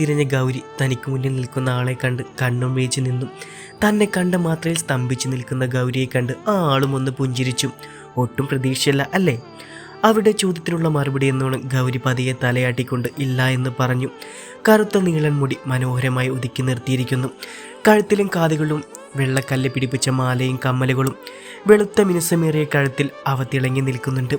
തിരിഞ്ഞ ഗൗരി തനിക്ക് മുന്നിൽ നിൽക്കുന്ന ആളെ കണ്ട് കണ്ണും വീഴ്ച നിന്നു. തന്നെ കണ്ട മാത്രയിൽ സ്തംഭിച്ചു നിൽക്കുന്ന ഗൗരിയെ കണ്ട് ആ ആളും ഒന്ന് പുഞ്ചിരിച്ചു. ഒട്ടും പ്രതീക്ഷയല്ല അല്ലേ? അവിടെ ചോദ്യത്തിനുള്ള മറുപടി എന്നോണം ഗൗരി പതിയെ തലയാട്ടിക്കൊണ്ട് ഇല്ല എന്ന് പറഞ്ഞു. കറുത്ത നീളൻ മുടി മനോഹരമായി ഒതുക്കി നിർത്തിയിരിക്കുന്നു. കഴുത്തിലും കാതുകളിലും വെള്ളക്കല്ല് പിടിപ്പിച്ച മാലയും കമ്മലുകളും വെളുത്ത മിനുസമേറിയ കഴുത്തിൽ അവ തിളങ്ങി നിൽക്കുന്നുണ്ട്.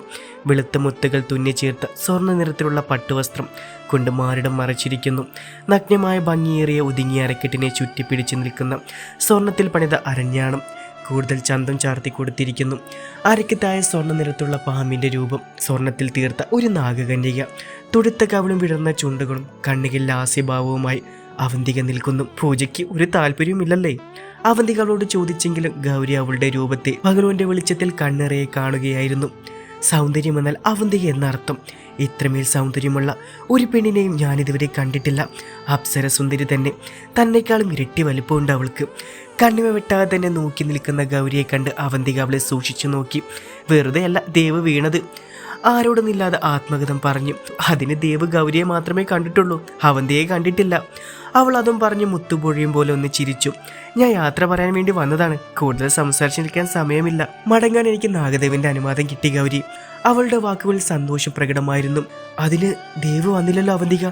വെളുത്ത മുത്തുകൾ തുന്നി ചേർത്ത സ്വർണ നിറത്തിലുള്ള പട്ടുവസ്ത്രം കൊണ്ട് മാറിടം മറച്ചിരിക്കുന്നു. നഗ്നമായ ഭംഗിയേറിയ ഒതുങ്ങിയ അരക്കെട്ടിനെ ചുറ്റിപ്പിടിച്ച് നിൽക്കുന്ന സ്വർണത്തിൽ പണിത അരഞ്ഞാണം കൂടുതൽ ചന്തം ചാർത്തി കൊടുത്തിരിക്കുന്നു അരക്കത്തായ സ്വർണ നിറത്തുള്ള പാമ്പിന്റെ രൂപം സ്വർണത്തിൽ തീർത്ത ഒരു നാഗകന്യക. തുടുത്ത കവളും വിടർന്ന ചുണ്ടുകളും കണ്ണുകിൽ ലാസ്യഭാവവുമായി അവന്തിക നിൽക്കുന്നു പൂജയ്ക്ക് ഒരു താല്പര്യവുമില്ലല്ലേ? അവന്തിക അവളോട് ചോദിച്ചെങ്കിലും ഗൗരി അവളുടെ രൂപത്തെ ഭഗവാന്റെ വെളിച്ചത്തിൽ കണ്ണിറയെ കാണുകയായിരുന്നു. സൗന്ദര്യം സൗന്ദര്യമെന്നാൽ അവന്തിക എന്നർത്ഥം. ഇത്രമേൽ സൗന്ദര്യമുള്ള ഒരു പെണ്ണിനെയും ഞാനിതുവരെ കണ്ടിട്ടില്ല. അപ്സര സുന്ദരി തന്നെ തന്നെക്കാളും ഇരട്ടി വലിപ്പമുണ്ട് അവൾക്ക്. കണ്ണിമ വെട്ടാതെ തന്നെ നോക്കി നിൽക്കുന്ന ഗൗരിയെ കണ്ട് അവന്തിക അവളെ സൂക്ഷിച്ചു നോക്കി. വെറുതെയല്ല ദേവ് വീണത്. ആരോടൊന്നില്ലാതെ ആത്മഗതം പറഞ്ഞു. അതിന് ദേവ് ഗൗരിയെ മാത്രമേ കണ്ടിട്ടുള്ളൂ. അവന്തിയെ കണ്ടിട്ടില്ല. അവൾ അതും പറഞ്ഞ് മുത്തുപൊഴിയും പോലെ ഒന്ന് ചിരിച്ചു. ഞാൻ യാത്ര പറയാൻ വേണ്ടി വന്നതാണ്. കൂടുതൽ സംസാരിച്ചിരിക്കാൻ സമയമില്ല. മടങ്ങാൻ എനിക്ക് നാഗദേവിന്റെ അനുവാദം കിട്ടി ഗൗരി. അവളുടെ വാക്കുകളിൽ സന്തോഷം പ്രകടമായിരുന്നു. അതിന് ദേവ് വന്നില്ലല്ലോ അവന്തിക.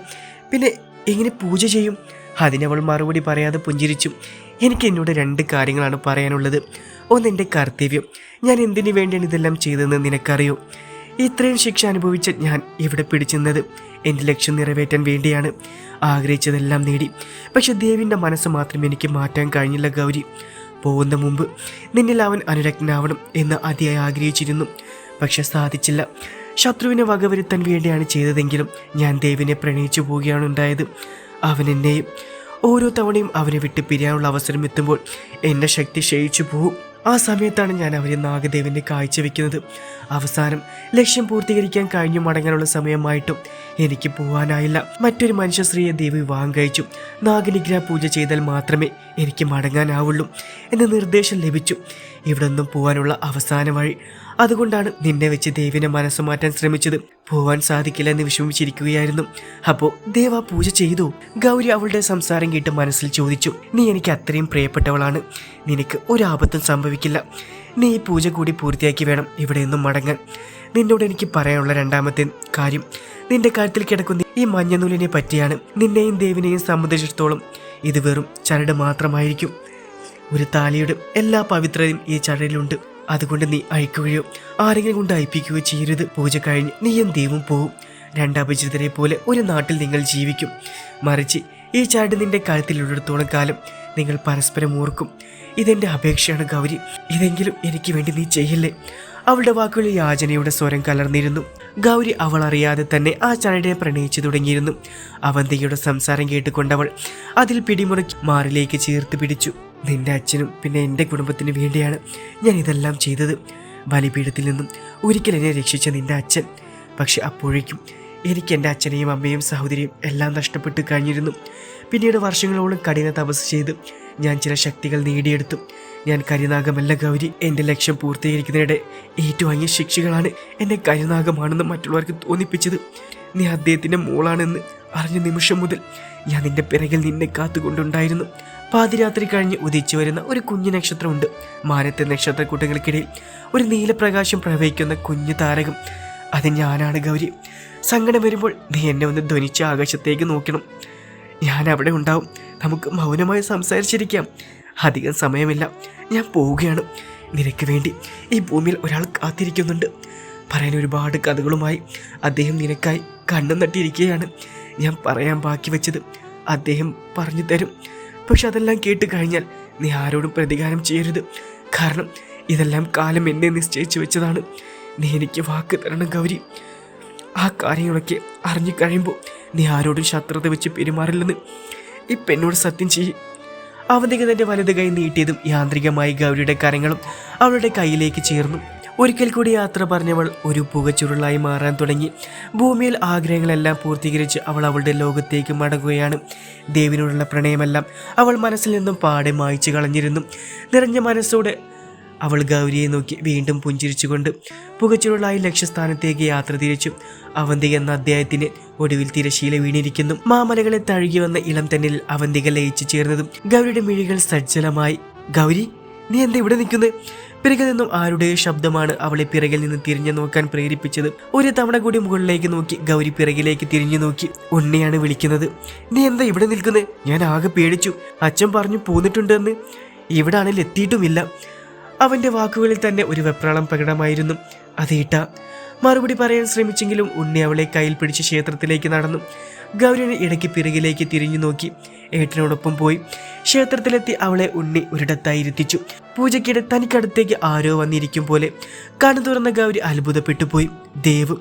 പിന്നെ എങ്ങനെ പൂജ ചെയ്യും? അതിനവൾ മറുപടി പറയാതെ പുഞ്ചിരിച്ചു. എനിക്ക് എന്നോട് രണ്ട് കാര്യങ്ങളാണ് പറയാനുള്ളത്. ഒന്ന് എന്റെ കർത്തവ്യം. ഞാൻ എന്തിനു വേണ്ടിയാണ് ഇതെല്ലാം ചെയ്തതെന്ന് നിനക്കറിയോ? ഇത്രയും ശിക്ഷ അനുഭവിച്ച ഞാൻ ഇവിടെ പിടിച്ചെന്നത് എന്റെ ലക്ഷ്യം നിറവേറ്റാൻ വേണ്ടിയാണ്. ആഗ്രഹിച്ചതെല്ലാം നേടി. പക്ഷെ ദേവിന്റെ മനസ്സ് മാത്രം എനിക്ക് മാറ്റാൻ കഴിഞ്ഞില്ല ഗൗരി. പോകുന്ന മുമ്പ് നിന്നിൽ അവൻ അനുരക്തനാവണം എന്ന് അതിയായി ആഗ്രഹിച്ചിരുന്നു. പക്ഷെ സാധിച്ചില്ല. ശത്രുവിനെ വകവരുത്താൻ വേണ്ടിയാണ് ചെയ്തതെങ്കിലും ഞാൻ ദേവിനെ പ്രണയിച്ചു പോവുകയാണ് ഉണ്ടായത്. അവൻ എന്നെയും ഓരോ തവണയും അവനെ വിട്ട് പിരിയാനുള്ള അവസരം എത്തുമ്പോൾ എന്റെ ശക്തി ക്ഷയിച്ചു പോകും ആ സമയത്താണ് ഞാൻ അവരെ നാഗദേവനെ കാഴ്ചവെക്കുന്നത്. അവസാനം ലക്ഷ്യം പൂർത്തീകരിക്കാൻ കഴിഞ്ഞു മടങ്ങാനുള്ള സമയമായിട്ടും എനിക്ക് പോകാനായില്ല മറ്റൊരു മനുഷ്യ സ്ത്രീയെ ദേവി വിവാഹം കഴിച്ചു. നാഗനിഗ്രഹ പൂജ ചെയ്താൽ മാത്രമേ എനിക്ക് മടങ്ങാനാവുള്ളൂ. എന്ന നിർദ്ദേശം ലഭിച്ചു. ഇവിടെ നിന്നും പോവാനുള്ള അവസാന വഴി. അതുകൊണ്ടാണ് നിന്നെ വെച്ച് ദേവിനെ മനസ്സ് മാറ്റാൻ ശ്രമിച്ചത്. പോവാൻ സാധിക്കില്ല എന്ന് വിഷമിച്ചിരിക്കുകയായിരുന്നു അപ്പോൾ ദേവ പൂജ ചെയ്തു. ഗൗരി അവളുടെ സംസാരം കേട്ട് മനസ്സിൽ ചോദിച്ചു നീ എനിക്ക് അത്രയും പ്രിയപ്പെട്ടവളാണ്. നിനക്ക് ഒരാപത്തും സംഭവിക്കില്ല. നീ ഈ പൂജ കൂടി പൂർത്തിയാക്കി വേണം ഇവിടെ നിന്നും മടങ്ങാൻ. നിന്നോട് എനിക്ക് പറയാനുള്ള രണ്ടാമത്തെ കാര്യം. നിന്റെ കാര്യത്തിൽ കിടക്കുന്ന ഈ മഞ്ഞനൂലിനെ പറ്റിയാണ്. നിന്നെയും ദേവിനെയും സംബന്ധിച്ചിടത്തോളം ഇത് വെറും ചരട് മാത്രമായിരിക്കും. ഒരു താലിയുടെ എല്ലാ പവിത്രതയും ഈ ചടയിലുണ്ട്. അതുകൊണ്ട് നീ അയക്കുകയോ ആരെങ്കിലും കൊണ്ട് അയപ്പിക്കുകയോ ചെയ്യരുത്. പൂജ കഴിഞ്ഞ് നീയും ദൈവം പോവും. രണ്ടപരിചിതരെ പോലെ ഒരു നാട്ടിൽ നിങ്ങൾ ജീവിക്കും. മറിച്ച് ഈ ചാട് നിന്റെ കഴുത്തിലുള്ളിടത്തോളം കാലം നിങ്ങൾ പരസ്പരം ഓർക്കും. ഇതെന്റെ അപേക്ഷയാണ് ഗൗരി. ഇതെങ്കിലും എനിക്ക് വേണ്ടി നീ ചെയ്യില്ലേ? അവളുടെ വാക്കുകളിൽ യാചനയുടെ സ്വരം കലർന്നിരുന്നു. ഗൗരി അവൾ അറിയാതെ തന്നെ ആ ചാടിനെ പ്രണയിച്ചു തുടങ്ങിയിരുന്നു. അവന്തികയുടെ സംസാരം കേട്ടുകൊണ്ടവൾ അതിൽ പിടിമുറുക്കി മാറിലേക്ക് ചേർത്ത് പിടിച്ചു. നിന്റെ അച്ഛനും പിന്നെ എന്റെ കുടുംബത്തിനു വേണ്ടിയാണ് ഞാൻ ഇതെല്ലാം ചെയ്തത്. ബലിപീഠത്തിൽ നിന്നും ഒരിക്കൽ എന്നെ രക്ഷിച്ച നിന്റെ അച്ഛൻ. പക്ഷെ അപ്പോഴേക്കും എനിക്ക് എന്റെ അച്ഛനെയും അമ്മയും സഹോദരിയും എല്ലാം നഷ്ടപ്പെട്ട് കഴിഞ്ഞിരുന്നു. പിന്നീട് വർഷങ്ങളോളം കഠിന തപസ് ചെയ്ത് ഞാൻ ചില ശക്തികൾ നേടിയെടുത്തു. ഞാൻ കരിനാഗമല്ല ഗൗരി എന്റെ ലക്ഷ്യം പൂർത്തീകരിക്കുന്നതിനിടെ ഏറ്റുവാങ്ങിയ ശിക്ഷകളാണ് എന്നെ കരിനാഗമാണെന്ന് മറ്റുള്ളവർക്ക് തോന്നിപ്പിച്ചത്. നീ അദ്ദേഹത്തിന്റെ മോളാണെന്ന് അറിഞ്ഞ നിമിഷം മുതൽ ഞാൻ നിന്റെ പിറകിൽ നിന്നെ കാത്തുകൊണ്ടുണ്ടായിരുന്നു. പാതിരാത്രി കഴിഞ്ഞ് ഉദിച്ചു വരുന്ന ഒരു കുഞ്ഞു നക്ഷത്രമുണ്ട്. മാനത്തെ നക്ഷത്രക്കൂട്ടങ്ങൾക്കിടയിൽ ഒരു നീലപ്രകാശം പ്രവഹിക്കുന്ന കുഞ്ഞു താരകം. അത് ഞാനാണ് ഗൗരി. സങ്കടം വരുമ്പോൾ നീ എന്നെ ഒന്ന് ധ്വനിച്ച ആകാശത്തേക്ക് നോക്കണം. ഞാൻ അവിടെ ഉണ്ടാവും. നമുക്ക് മൗനമായി സംസാരിച്ചിരിക്കാം. അധികം സമയമില്ല. ഞാൻ പോവുകയാണ്. നിനക്ക് വേണ്ടി ഈ ഭൂമിയിൽ ഒരാൾ കാത്തിരിക്കുന്നുണ്ട്. പറയാൻ ഒരുപാട് കഥകളുമായി അദ്ദേഹം നിനക്കായി കണ്ണും നട്ടിരിക്കുകയാണ് ഞാൻ പറയാൻ ബാക്കി വെച്ചത് അദ്ദേഹം പറഞ്ഞു തരും. പക്ഷെ അതെല്ലാം കേട്ട് കഴിഞ്ഞാൽ നീ ആരോടും പ്രതികാരം ചെയ്യരുത്. കാരണം ഇതെല്ലാം കാലം എന്നെ നിശ്ചയിച്ചു വെച്ചതാണ്. നീ എനിക്ക് വാക്ക് തരണം ഗൗരി. ആ കാര്യങ്ങളൊക്കെ അറിഞ്ഞു കഴിയുമ്പോൾ നീ ആരോടും ശത്രുത വെച്ച് പെരുമാറില്ലെന്ന് ഈ പെണ്ണോട് സത്യം ചെയ്യും. അവന്തിക തന്റെ വലത് കൈ നീട്ടിയതും യാന്ത്രികമായി ഗൗരിയുടെ കരങ്ങളും അവളുടെ കയ്യിലേക്ക് ചേർന്നു. ഒരിക്കൽ കൂടി യാത്ര പറഞ്ഞവൾ ഒരു പുകച്ചുരുളായി മാറാൻ തുടങ്ങി. ഭൂമിയിൽ ആഗ്രഹങ്ങളെല്ലാം പൂർത്തീകരിച്ച് അവൾ അവളുടെ ലോകത്തേക്ക് മടങ്ങുകയാണ്. ദേവിനോടുള്ള പ്രണയമെല്ലാം അവൾ മനസ്സിൽ നിന്നും പാടെ മായ്ച്ചു കളഞ്ഞിരുന്നു. നിറഞ്ഞ മനസ്സോടെ അവൾ ഗൗരിയെ നോക്കി വീണ്ടും പുഞ്ചിരിച്ചുകൊണ്ട് പുകച്ചുരുളായി ലക്ഷ്യസ്ഥാനത്തേക്ക് യാത്ര തിരിച്ചു. അവന്തി എന്ന അദ്ദേഹത്തിന് ഒടുവിൽ തിരശീല വീണിരിക്കുന്നു. മാമലകളെ തഴുകി വന്ന ഇളം തന്നിൽ അവന്തിക ലയിച്ചു ചേർന്നതും ഗൗരിയുടെ മിഴികൾ സജ്ജലമായി ഗൗരി നീ എന്താ ഇവിടെ നിൽക്കുന്നത് പിറകിൽ നിന്നും ആരുടെയോ ശബ്ദമാണ് അവളെ പിറകിൽ നിന്ന് തിരിഞ്ഞു നോക്കാൻ പ്രേരിപ്പിച്ചത്? ഒരു തവണ കൂടി മുകളിലേക്ക് നോക്കി ഗൗരി പിറകിലേക്ക് തിരിഞ്ഞു നോക്കി. ഉണ്ണിയാണ് വിളിക്കുന്നത്. നീ എന്താ ഇവിടെ നിൽക്കുന്നത് ഞാൻ ആകെ പേടിച്ചു. അച്ഛൻ പറഞ്ഞു പോന്നിട്ടുണ്ടെന്ന്. ഇവിടെ ആണെങ്കിൽ എത്തിയിട്ടുമില്ല. അവന്റെ വാക്കുകളിൽ തന്നെ ഒരു വെപ്രാളം പ്രകടമായിരുന്നു. അതേട്ട മറുപടി പറയാൻ ശ്രമിച്ചെങ്കിലും ഉണ്ണി അവളെ കയ്യിൽ പിടിച്ച് ക്ഷേത്രത്തിലേക്ക് നടന്നു. ഗൗരി ഇടയ്ക്ക് പിറകിലേക്ക് തിരിഞ്ഞു നോക്കി. ഏട്ടനോടൊപ്പം പോയി. ക്ഷേത്രത്തിലെത്തി അവളെ ഉണ്ണി ഒരിടത്തായി ഇരുത്തിച്ചു. പൂജയ്ക്കിടെ തനിക്കടുത്തേക്ക് ആരോ വന്നിരിക്കും പോലെ. കണ്ണു തുറന്ന ഗൗരി അത്ഭുതപ്പെട്ടു പോയി. ദേവ്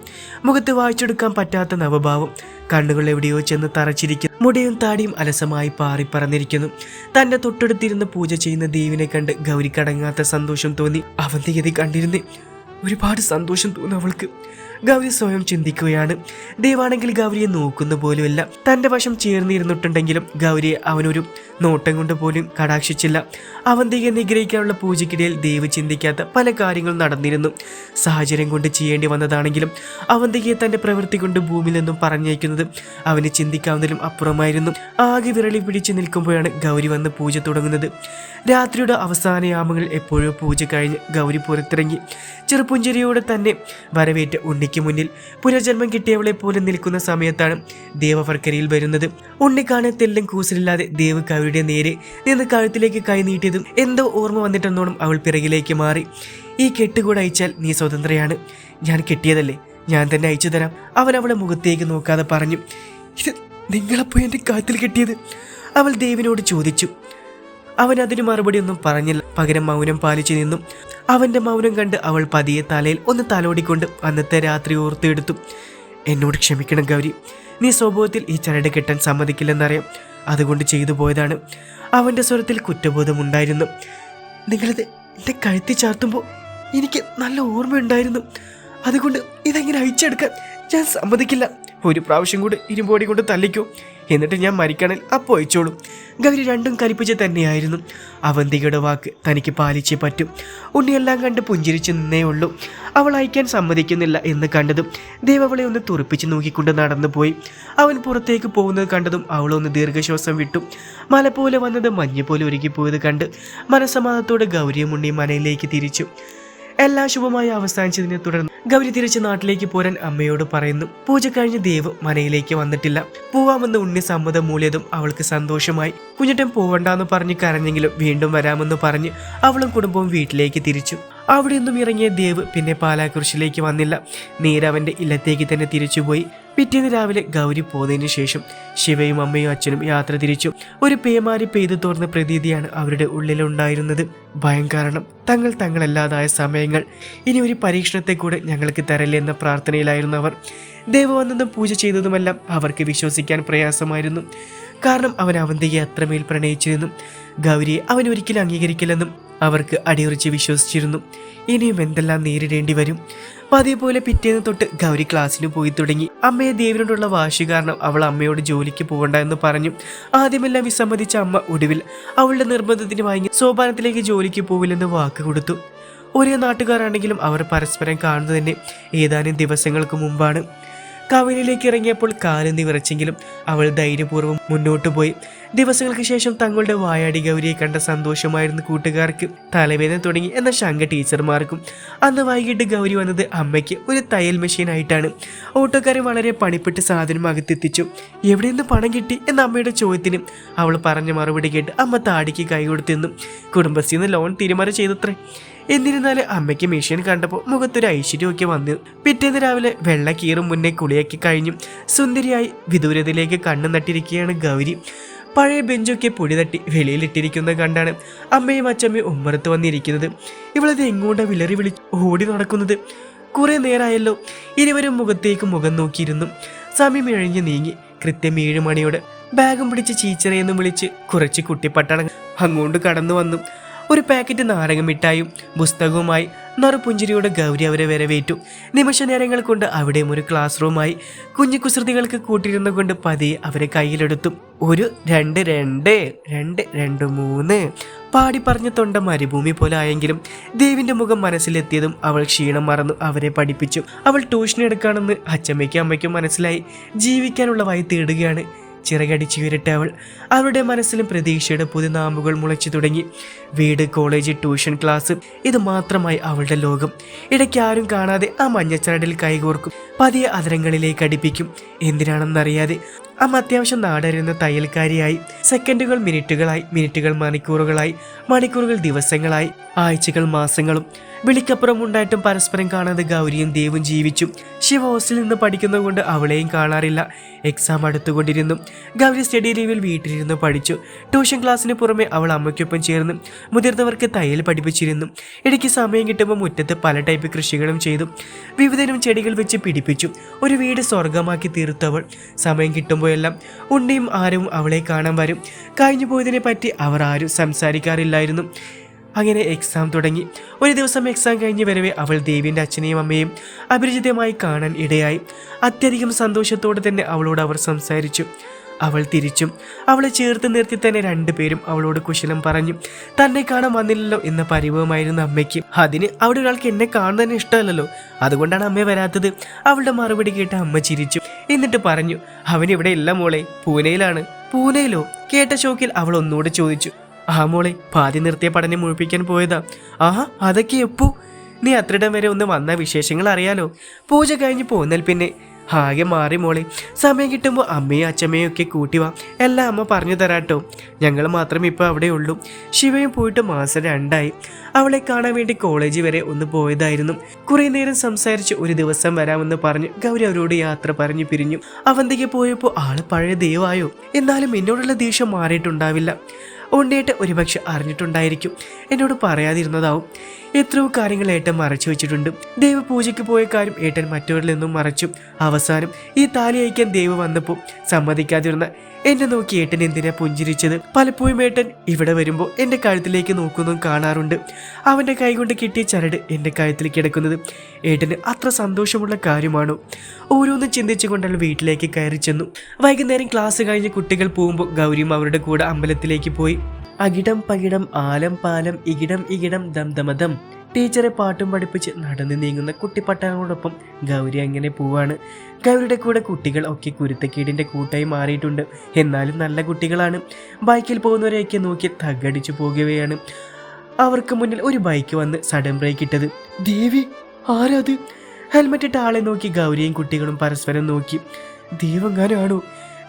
മുഖത്ത് വായിച്ചെടുക്കാൻ പറ്റാത്ത നവഭാവം. കണ്ണുകൾ എവിടെയോ ചെന്ന് തറച്ചിരിക്കുന്നു. മുടിയും താടിയും അലസമായി പാറി പറന്നിരിക്കുന്നു. തന്റെ തൊട്ടടുത്തിരുന്ന് പൂജ ചെയ്യുന്ന ദേവിനെ കണ്ട് ഗൗരിക്കടങ്ങാത്ത സന്തോഷം തോന്നി. അവന്തിയതി കണ്ടിരുന്നേ. ഒരുപാട് സന്തോഷം തോന്നും അവൾക്ക്. ഗൗരി സ്വയം ചിന്തിക്കുകയാണ്. ദേവാണെങ്കിൽ ഗൗരിയെ നോക്കുന്ന പോലുമല്ല. തന്റെ വശം ചേർന്നിരുന്നിട്ടുണ്ടെങ്കിലും ഗൗരിയെ അവനൊരു നോട്ടം കൊണ്ട് പോലും കടാക്ഷിച്ചില്ല. അവന്തിയെ നിഗ്രഹിക്കാനുള്ള പൂജയ്ക്കിടയിൽ ദേവ് ചിന്തിക്കാത്ത പല കാര്യങ്ങളും നടന്നിരുന്നു. സാഹചര്യം കൊണ്ട് ചെയ്യേണ്ടി വന്നതാണെങ്കിലും അവന്തികയെ തന്റെ പ്രവൃത്തി കൊണ്ട് ഭൂമിയിൽ നിന്നും പറഞ്ഞയക്കുന്നത് അവന് ചിന്തിക്കാവുന്നതിലും അപ്പുറമായിരുന്നു. ആകെ വിരളി പിടിച്ചു നിൽക്കുമ്പോഴാണ് ഗൗരി വന്ന് പൂജ തുടങ്ങുന്നത്. രാത്രിയുടെ അവസാന യാമങ്ങൾ എപ്പോഴോ പൂജ കഴിഞ്ഞ് ഗൗരി പുറത്തിറങ്ങി. ചെറുപുഞ്ചിരിയോടെ തന്നെ വരവേറ്റ ഉണ്ണിക്ക് മുന്നിൽ പുനർജന്മം കിട്ടിയവളെ പോലെ നിൽക്കുന്ന സമയത്താണ് ദേവവർക്കരയിൽ വരുന്നത്. ഉണ്ണിക്കാണ് തെല്ലും കൂസലില്ലാതെ ദേവ് കവിയുടെ നേരെ നിന്ന് കഴുത്തിലേക്ക് കൈ നീട്ടിയതും എന്തോ ഓർമ്മ വന്നിട്ടെന്നോണം അവൾ പിറകിലേക്ക് മാറി. ഈ കെട്ടുകൂടെ അയച്ചാൽ നീ സ്വതന്ത്രയാണ്. ഞാൻ കെട്ടിയതല്ലേ? ഞാൻ തന്നെ അയച്ചു തരാം. അവൻ അവളെ മുഖത്തേക്ക് നോക്കാതെ പറഞ്ഞു ഇത് നിങ്ങളെപ്പോയി എന്റെ കഴുത്തിൽ കെട്ടിയത്? അവൾ ദേവിനോട് ചോദിച്ചു അവൻ അതിന് മറുപടി ഒന്നും പറഞ്ഞില്ല. പകരം മൗനം പാലിച്ചു നിന്നു. അവന്റെ മൗനം കണ്ട് അവൾ പതിയെ തലയിൽ ഒന്ന് തലോടിക്കൊണ്ട് അന്നത്തെ രാത്രി ഓർത്തെടുത്തു. എന്നോട് ക്ഷമിക്കണം ഗൗരി. നീ സ്വഭാവത്തിൽ ഈ ചരട് കെട്ടാൻ സമ്മതിക്കില്ലെന്നറിയാം. അതുകൊണ്ട് ചെയ്തു പോയതാണ്. അവന്റെ സ്വരത്തിൽ കുറ്റബോധമുണ്ടായിരുന്നു നിങ്ങളിത് എന്റെ കഴുത്തി ചാർത്തുമ്പോൾ എനിക്ക് നല്ല ഓർമ്മയുണ്ടായിരുന്നു. അതുകൊണ്ട് ഇതെങ്ങനെ അയച്ചെടുക്കാൻ ഞാൻ സമ്മതിക്കില്ല? ഒരു പ്രാവശ്യം കൂടി ഇരുമ്പോടി കൊണ്ട് തല്ലിക്കോ. എന്നിട്ട് ഞാൻ മരിക്കണൽ അപ്പോൾ അയച്ചോളും ഗൗരി രണ്ടും കലിപ്പിച്ച് തന്നെയായിരുന്നു. അവന്തികയുടെ വാക്ക് തനിക്ക് പാലിച്ചേ പറ്റും. ഉണ്ണിയെല്ലാം കണ്ട് പുഞ്ചിരിച്ചു നിന്നേ ഉള്ളൂ. അവൾ അയക്കാൻ സമ്മതിക്കുന്നില്ല എന്ന് കണ്ടതും ദേവ് അവളെ ഒന്ന് തുറപ്പിച്ച് നോക്കിക്കൊണ്ട് നടന്നു പോയി അവൻ പുറത്തേക്ക് പോകുന്നത് കണ്ടതും അവളൊന്ന് ദീർഘശ്വാസം വിട്ടു. മല പോലെ വന്നത് മഞ്ഞ് പോലെ ഒരുക്കിപ്പോയത് കണ്ട് മനസമാധത്തോടെ ഗൗരിയും ഉണ്ണിയും മനയിലേക്ക് തിരിച്ചു. എല്ലാം ശുഭമായി അവസാനിച്ചതിനെ തുടർന്ന് ഗൗരി തിരിച്ച് നാട്ടിലേക്ക് പോരാൻ അമ്മയോട് പറയുന്നു. പൂജ കഴിഞ്ഞ് ദേവ് മനയിലേക്ക് വന്നിട്ടില്ല. പോവാമെന്ന് ഉണ്ണി സമ്മതം മൂളിയതും അവൾക്ക് സന്തോഷമായി. കുഞ്ഞിട്ടൻ പോവണ്ടെന്ന് പറഞ്ഞ് കരഞ്ഞെങ്കിലും വീണ്ടും വരാമെന്ന് പറഞ്ഞ് അവളും കുടുംബവും വീട്ടിലേക്ക് തിരിച്ചു. അവിടെ നിന്നും ഇറങ്ങിയ ദേവ് പിന്നെ പാലാകുരിശിലേക്ക് വന്നില്ല. നീരവന്റെ ഇല്ലത്തേക്ക് തന്നെ തിരിച്ചുപോയി. പിറ്റേന്ന് രാവിലെ ഗൗരി പോയതിനു ശേഷം ശിവയും അമ്മയും അച്ഛനും യാത്ര തിരിച്ചു. ഒരു പേമാരി പെയ്തു തോർന്ന പ്രതീതിയാണ് അവരുടെ ഉള്ളിലുണ്ടായിരുന്നത്. ഭയം കാരണം തങ്ങൾ തങ്ങളല്ലാതായ സമയങ്ങൾ. ഇനി ഒരു പരീക്ഷണത്തെ കൂടെ ഞങ്ങൾക്ക് തരല്ലേ എന്ന പ്രാർത്ഥനയിലായിരുന്നു അവർ. ദേവ പൂജ ചെയ്തതുമെല്ലാം അവർക്ക് വിശ്വസിക്കാൻ പ്രയാസമായിരുന്നു. കാരണം അവൻ അവന്തിയെ അത്രമേൽ പ്രണയിച്ചിരുന്നു. ഗൗരിയെ അവൻ ഒരിക്കലും അംഗീകരിക്കില്ലെന്നും അവർക്ക് അടിയുറച്ച് വിശ്വസിച്ചിരുന്നു. ഇനിയും എന്തെല്ലാം നേരിടേണ്ടി വരും? പതിയെ പോലെ പിറ്റേന്ന് തൊട്ട് ഗൗരി ക്ലാസ്സിന് പോയി തുടങ്ങി. അമ്മയെ ദേവിനോടുള്ള വാശി കാരണം അവൾ അമ്മയോട് ജോലിക്ക് പോകണ്ട എന്ന് പറഞ്ഞു. ആദ്യമെല്ലാം വിസമ്മതിച്ച അമ്മ ഒടുവിൽ അവളുടെ നിർബന്ധത്തിന് വാങ്ങി സോപാനത്തിലേക്ക് ജോലിക്ക് പോവില്ലെന്ന് വാക്ക് കൊടുത്തു. ഒരേ നാട്ടുകാരാണെങ്കിലും അവർ പരസ്പരം കാണുന്നത് തന്നെ ഏതാനും ദിവസങ്ങൾക്ക് മുമ്പാണ്. കവലിലേക്ക് ഇറങ്ങിയപ്പോൾ കാൽ വിറച്ചെങ്കിലും അവൾ ധൈര്യപൂർവം മുന്നോട്ട് പോയി. ദിവസങ്ങൾക്ക് ശേഷം തങ്ങളുടെ വായാടി ഗൗരിയെ കണ്ട സന്തോഷമായിരുന്നു കൂട്ടുകാർക്ക്. തലവേദന തുടങ്ങി എന്ന ശങ്ക ടീച്ചർമാർക്കും. അന്ന് വൈകിട്ട് ഗൗരി വന്നത് അമ്മയ്ക്ക് ഒരു തയ്യൽ മെഷീൻ ആയിട്ടാണ്. ഓട്ടോക്കാരൻ വളരെ പണിപ്പെട്ട് സാധനം അകത്തെത്തിച്ചു. എവിടെ നിന്ന് പണം കിട്ടി? എന്ന അമ്മയുടെ ചോദ്യത്തിന് അവൾ പറഞ്ഞ മറുപടി കേട്ട് അമ്മ താടിക്ക് കൈ കൊടുത്തെന്നും. കുടുംബശ്രീന്ന് ലോൺ തീരുമാനം ചെയ്തത്രേ. എന്നിരുന്നാലും അമ്മയ്ക്ക് മെഷീൻ കണ്ടപ്പോൾ മുഖത്തൊരു ഐശ്വര്യമൊക്കെ വന്നു. പിറ്റേന്ന് രാവിലെ വെള്ള കീറും മുന്നേ കുളിയാക്കി കഴിഞ്ഞു സുന്ദരിയായി വിദൂരതയിലേക്ക് കണ്ണു നട്ടിരിക്കുകയാണ് ഗൗരി. പഴയ ബെഞ്ചൊക്കെ പൊടി തട്ടി വെളിയിലിട്ടിരിക്കുന്നത് കണ്ടാണ് അമ്മയും അച്ഛമ്മയും ഉമ്മറത്ത് വന്നിരിക്കുന്നത്. ഇവളത് എങ്ങോട്ടാ വിളറി വിളി ഓടി നടക്കുന്നത്? കുറെ നേരമായല്ലോ ഇരുവരും മുഖത്തേക്ക് മുഖം നോക്കിയിരുന്നു. സമയം ഇഴഞ്ഞു നീങ്ങി. കൃത്യം ഏഴ് മണിയോട് ബാഗും പിടിച്ച് ചീച്ചറയെന്ന് വിളിച്ച് കുറച്ച് കുട്ടിപ്പട്ടണം അങ്ങോട്ട് കടന്നു വന്നു. ഒരു പാക്കറ്റ് നാരങ്ങ മിഠായും പുസ്തകവുമായി നറുപുഞ്ചിരിയുടെ ഗൗരി അവരെ വരവേറ്റു നിമിഷ നേരങ്ങൾ കൊണ്ട് അവിടെയും ഒരു ക്ലാസ് റൂമായി കുഞ്ഞു കുസൃതികൾക്ക് കൂട്ടിരുന്നു കൊണ്ട് പതിയെ അവരെ കയ്യിലെടുത്തു. ഒരു രണ്ട് രണ്ട് രണ്ട് രണ്ട് മൂന്ന്. പാടി പറഞ്ഞ തൊണ്ട മരുഭൂമി പോലെ ആയെങ്കിലും ദേവിന്റെ മുഖം മനസ്സിലെത്തിയതും അവൾ ക്ഷീണം മറന്നു അവരെ പഠിപ്പിച്ചു. അവൾ ട്യൂഷൻ എടുക്കാണെന്ന് അച്ചമ്മയ്ക്കും അമ്മയ്ക്കും മനസ്സിലായി. ജീവിക്കാനുള്ള വഴി തേടുകയാണ്. ചിറകടിച്ചു ഉയരട്ടെ അവൾ. അവളുടെ മനസ്സിലും പ്രതീക്ഷയുടെ പുതിയ നാമ്പുകൾ മുളച്ചു തുടങ്ങി. വീട് കോളേജ് ട്യൂഷൻ ക്ലാസ് ഇത് മാത്രമായി അവളുടെ ലോകം. ഇടയ്ക്ക് ആരും കാണാതെ ആ മഞ്ഞച്ചരടിൽ കൈകോർക്കും. പതിയെ അതരങ്ങളിലേക്ക് അടിപ്പിക്കും. എന്തിനാണെന്നറിയാതെ അമ്മ അത്യാവശ്യം നാടരുന്ന തയ്യൽക്കാരിയായി. സെക്കൻഡുകൾ മിനിറ്റുകളായി മിനിറ്റുകൾ മണിക്കൂറുകളായി മണിക്കൂറുകൾ ദിവസങ്ങളായി ആഴ്ചകൾ മാസങ്ങളും. വിളിക്കപ്പുറം ഉണ്ടായിട്ടും പരസ്പരം കാണാതെ ഗൗരിയും ദേവും ജീവിച്ചു ശിവ ഹോസ്റ്റലിൽ നിന്ന് പഠിക്കുന്നതുകൊണ്ട് അവളെയും കാണാറില്ല. എക്സാം അടുത്തുകൊണ്ടിരുന്നു. ഗൗരി സ്റ്റഡി ലീവിൽ വീട്ടിലിരുന്ന് പഠിച്ചു. ട്യൂഷൻ ക്ലാസ്സിന് പുറമെ അവൾ അമ്മയ്ക്കൊപ്പം ചേർന്ന് മുതിർന്നവർക്ക് തയ്യൽ പഠിപ്പിച്ചിരുന്നു. ഇടയ്ക്ക് സമയം കിട്ടുമ്പോൾ മുറ്റത്ത് പല ടൈപ്പ് കൃഷികളും ചെയ്തു. വിവിധനും ചെടികൾ വെച്ച് പിടിപ്പിച്ചു. ഒരു വീട് സ്വർഗമാക്കി തീർത്തവൾ. സമയം കിട്ടുമ്പോഴെല്ലാം ഉണ്ണിയും ആരും അവളെ കാണാൻ വരും. കഴിഞ്ഞു പോയതിനെ പറ്റി അവർ ആരും സംസാരിക്കാറില്ലായിരുന്നു. അങ്ങനെ എക്സാം തുടങ്ങി. ഒരു ദിവസം എക്സാം കഴിഞ്ഞ് വരവേ അവൾ ദേവിന്റെ അച്ഛനെയും അമ്മയും അപരിചിതമായി കാണാൻ ഇടയായി. അത്യധികം സന്തോഷത്തോടെ തന്നെ അവളോട് അവർ സംസാരിച്ചു. അവൾ തിരിച്ചും അവളെ ചേർത്ത് നിർത്തി തന്നെ രണ്ടുപേരും അവളോട് കുശലം പറഞ്ഞു. തന്നെ കാണാൻ വന്നില്ലല്ലോ എന്ന പരിഭവമായിരുന്നു അമ്മയ്ക്ക്. അതിന് അവിടെ ഒരാൾക്ക് എന്നെ കാണുന്നതിന് ഇഷ്ടമല്ലല്ലോ. അതുകൊണ്ടാണ് അമ്മ വരാത്തത്. അവളുടെ മറുപടി കേട്ട അമ്മ ചിരിച്ചു. എന്നിട്ട് പറഞ്ഞു അവൻ ഇവിടെ ഇല്ല മോളെ. പൂനെയിലാണ്. പൂനെയിലോ? കേട്ട ഷോക്കിൽ അവൾ ഒന്നുകൂടെ ചോദിച്ചു. ആ മോളെ പാതി നിർത്തിയ പഠനം മുഴിപ്പിക്കാൻ പോയതാ. ആഹാ അതൊക്കെ എപ്പോ? നീ അത്രയിടം വരെ ഒന്ന് വന്ന വിശേഷങ്ങൾ അറിയാലോ. പൂജ കഴിഞ്ഞ് പോന്നാൽ പിന്നെ ആകെ മാറി മോളെ. സമയം കിട്ടുമ്പോൾ അമ്മയും അച്ഛമ്മയും ഒക്കെ കൂട്ടി വാ. എല്ലാം അമ്മ പറഞ്ഞു തരാട്ടോ. ഞങ്ങൾ മാത്രം ഇപ്പോൾ അവിടെ ഉള്ളൂ. ശിവയും പോയിട്ട് മാസം രണ്ടായി. അവളെ കാണാൻ വേണ്ടി കോളേജ് വരെ ഒന്ന് പോയതായിരുന്നു. കുറേ നേരം സംസാരിച്ച് ഒരു ദിവസം വരാമെന്ന് പറഞ്ഞ് ഗൗരി അവരോട് യാത്ര പറഞ്ഞു പിരിഞ്ഞു. അവന്തിക്ക് പോയപ്പോൾ ആൾ പഴയ ദൈവമായോ? എന്നാലും എന്നോടുള്ള ദേഷ്യം മാറിയിട്ടുണ്ടാവില്ല. ഉണ്ണേട്ട് ഒരുപക്ഷെ അറിഞ്ഞിട്ടുണ്ടായിരിക്കും. എന്നോട് പറയാതിരുന്നതാവും. എത്രയോ കാര്യങ്ങൾ ഏട്ടൻ മറച്ചു വെച്ചിട്ടുണ്ട്. ദൈവപൂജയ്ക്ക് പോയ കാര്യം ഏട്ടൻ മറ്റവരിൽ നിന്നും മറച്ചു. അവസാനം ഈ താലി അയക്കാൻ ദൈവ വന്നപ്പോൾ സമ്മതിക്കാതിരുന്ന എന്നെ നോക്കി ഏട്ടൻ എന്തിനാ പുഞ്ചിരിച്ചത്? പലപ്പോഴും ഏട്ടൻ ഇവിടെ വരുമ്പോൾ എന്റെ കഴുത്തിലേക്ക് നോക്കുന്നതും കാണാറുണ്ട്. അവന്റെ കൈകൊണ്ട് കിട്ടിയ ചരട് എന്റെ കഴുത്തിൽ കിടക്കുന്നത്. ഏട്ടന് അത്ര സന്തോഷമുള്ള കാര്യമാണ്? ഓരോന്നും ചിന്തിച്ചുകൊണ്ടുള്ള വീട്ടിലേക്ക് കയറി ചെന്നു. വൈകുന്നേരം ക്ലാസ് കഴിഞ്ഞ് കുട്ടികൾ പോകുമ്പോൾ ഗൗരിയും അവരുടെ കൂടെ അമ്പലത്തിലേക്ക് പോയി. അകിടം പകിടം ആലം പാലം ഇകിടം ഇകിടം ദംദമദം ടീച്ചറെ പാട്ടും പഠിപ്പിച്ച് നടന്നു നീങ്ങുന്ന കുട്ടിപ്പട്ടാളോടൊപ്പം ഗൗരി അങ്ങനെ പോവാണ്. ഗൗരിയുടെ കൂടെ കുട്ടികൾ ഒക്കെ കുരുത്തക്കീടിന്റെ കൂട്ടായി മാറിയിട്ടുണ്ട്. എന്നാലും നല്ല കുട്ടികളാണ്. ബൈക്കിൽ പോകുന്നവരെയൊക്കെ നോക്കി തകടിച്ചു പോകുകയാണ്. അവർക്ക് മുന്നിൽ ഒരു ബൈക്ക് വന്ന് സഡൻ ബ്രേക്ക് ഇട്ടത്. ദേവി ആരാത്? ഹെൽമെറ്റ് ഇട്ട ആളെ നോക്കി ഗൗരിയും കുട്ടികളും പരസ്പരം നോക്കി. ദൈവം ഗാനാണോ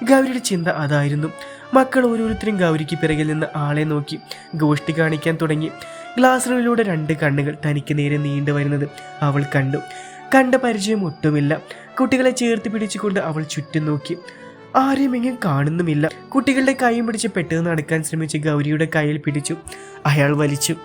ഗൗരിയുടെ ചിന്ത അതായിരുന്നു. മക്കൾ ഓരോരുത്തരും ഗൗരിക്ക് പിറകിൽ നിന്ന് ആളെ നോക്കി ഗോഷ്ടി കാണിക്കാൻ തുടങ്ങി. ഗ്ലാസ് റൂമിലൂടെ രണ്ട് കണ്ണുകൾ തനിക്ക് നേരെ നീണ്ടു വരുന്നത് അവൾ കണ്ടു. കണ്ട പരിചയം ഒട്ടുമില്ല. കുട്ടികളെ ചേർത്ത് പിടിച്ചുകൊണ്ട് അവൾ ചുറ്റും നോക്കി. ആരെയും എങ്ങും കാണുന്നുമില്ല. കുട്ടികളുടെ കൈയും പിടിച്ച് പെട്ടെന്ന് നടക്കാൻ ശ്രമിച്ച് ഗൗരിയുടെ കയ്യിൽ പിടിച്ചു. അയാൾ വലിച്ചു.